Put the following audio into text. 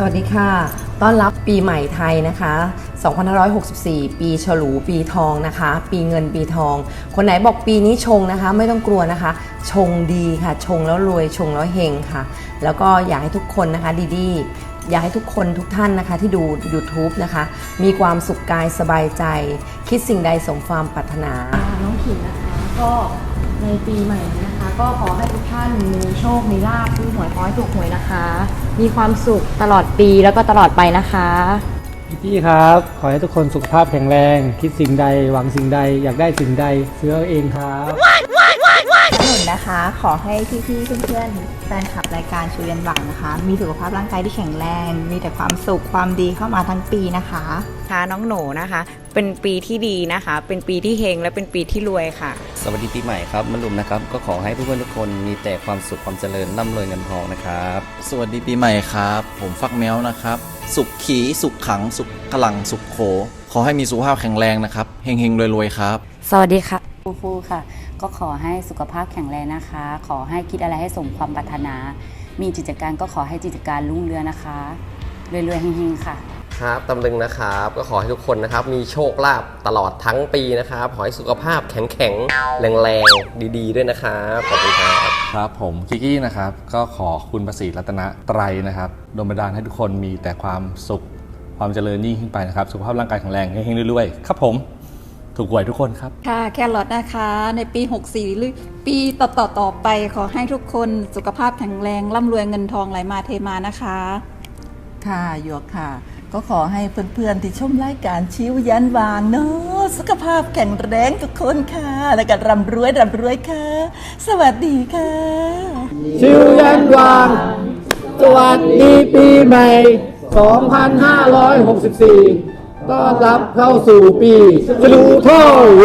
สวัสดีค่ะ ต้อนรับปีใหม่ไทยนะคะ 2564 ปีฉลูปีทองนะคะ ปีเงินปีทอง คนไหนบอกปีนี้ชงนะคะ ไม่ต้องกลัวนะคะ ชงดีค่ะ ชงแล้วรวย ชงแล้วเฮงค่ะ แล้วก็อยากให้ทุกคนนะคะดีๆ อยากให้ทุกคนทุกท่านนะคะที่ดู YouTube นะคะ มีความสุขกายสบายใจ คิดสิ่งใดสมความปรารถนา น้องขิงนะคะก็ ในปีใหม่นี้นะคะ ก็ขอให้ทุกท่านมีโชค มีลาภซื้อหวยขอยถูกหวยนะคะ มีความสุขตลอดปีแล้วก็ตลอดไปนะคะ พี่ๆครับ ขอให้ทุกคนสุขภาพแข็งแรง คิดสิ่งใดหวังสิ่งใด อยากได้สิ่งใดซื้อเอาเองครับ หนุนนะคะ ขอให้พี่ๆเพื่อนๆแฟนคลับรายการชูเรียนหวังนะคะ มีสุขภาพร่างกายที่แข็งแรง มีแต่ความสุขความดีเข้ามาทั้งปีนะคะค่ะน้องหนูนะคะ เป็นปีที่ดีนะคะ เป็นปีที่เฮงและเป็นปีที่รวยค่ะ สวัสดีปีใหม่ครับมะลุมนะครับ ก็ขอให้เพื่อนๆทุกคนมีแต่ความสุขความเจริญร่ำรวยเงินทองนะครับ สวัสดีปีใหม่ครับ ผมฟักแมวนะครับ สุขขีสุขขัง สุขพลังสุขโข ขอให้มีสุขภาพแข็งแรงนะครับเฮงๆรวยๆครับ สวัสดีค่ะฟูฟูค่ะ ก็ขอให้สุขภาพแข็งแรงนะคะ ขอให้คิดอะไรให้สมความปรารถนา มีกิจการก็ขอให้กิจการรุ่งเรืองนะคะรวยๆเฮงๆค่ะ ครับตำลึงนะครับ ก็ขอให้ทุกคนนะครับ มีโชคลาภตลอดทั้งปีนะครับ ขอให้สุขภาพแข็งแข็งๆแรงๆดี ๆ ด้วยนะครับขอบคุณครับ ครับผมกิกกี้นะครับก็ขอคุณประสิทธิ์รัตนไตรนะครับโดนบันดาลให้ทุกคนมีแต่ความสุข ความเจริญยิ่งขึ้นไปนะครับ สุขภาพร่างกายแข็งแรงเฮงๆรวยๆครับผม ถูกหวยทุกคนครับ ค่ะ แครอทนะคะ ในปี 64หรือปีต่อๆต่อไปขอให้ทุกคนสุขภาพแข็งแรงร่ำรวยเงินทองไหลมาเทมานะคะ ค่ะหยวกค่ะ ก็ขอให้เพื่อนๆที่ชมรายการชิวยันวางเนาะสุขภาพแข็งแรงทุกคนค่ะ แล้วก็ร่ำรวยร่ำรวยค่ะ สวัสดีค่ะ ชิวยันวางสวัสดีปีใหม่ 2564 ต้อนรับเข้าสู่ปีสลูทอเว